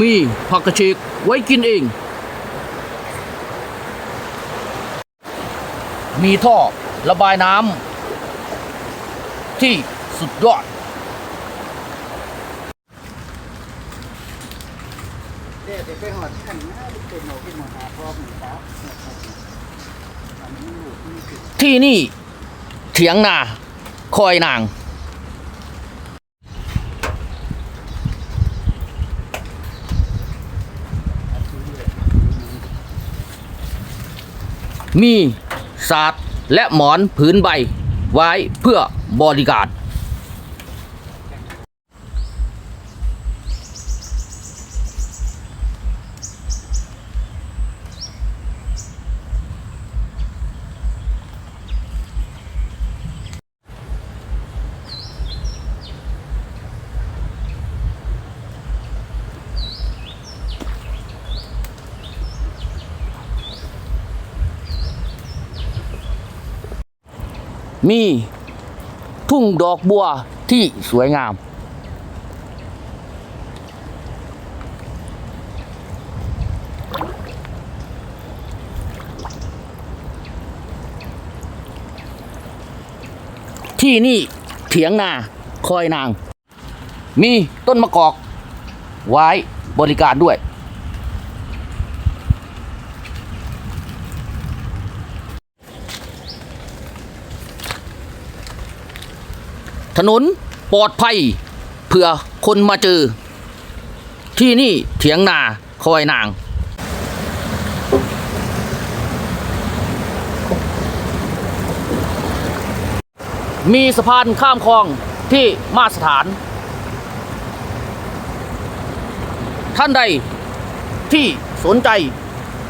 มีผักกระเฉกไว้กินเอง มีท่อระบายน้ำที่สุดยอดเดี๋ยวไปหอดขันนะเป็นหนูที่มาหาพ่อหนูครับที่นี่เถียงนาคอยนาง มีศาสตร์และหมอนผืนใบไว้เพื่อบริการ มีทุ่งดอกบัวที่สวยงาม ที่นี่เถียงนาคอยนาง มีต้นมะกอกไว้บริการด้วย ถนนปลอดภัยเพื่อคนมาเจอ ที่นี่เถียงนาคอยนาง มีสะพานข้ามคลองที่มาตรฐาน ท่านใดที่สนใจ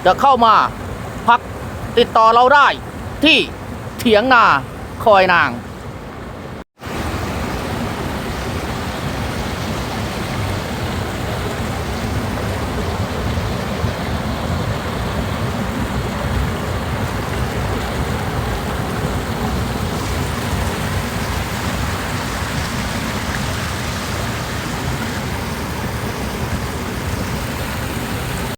จะเข้ามาพักติดต่อเราได้ที่เถียงนาคอยนาง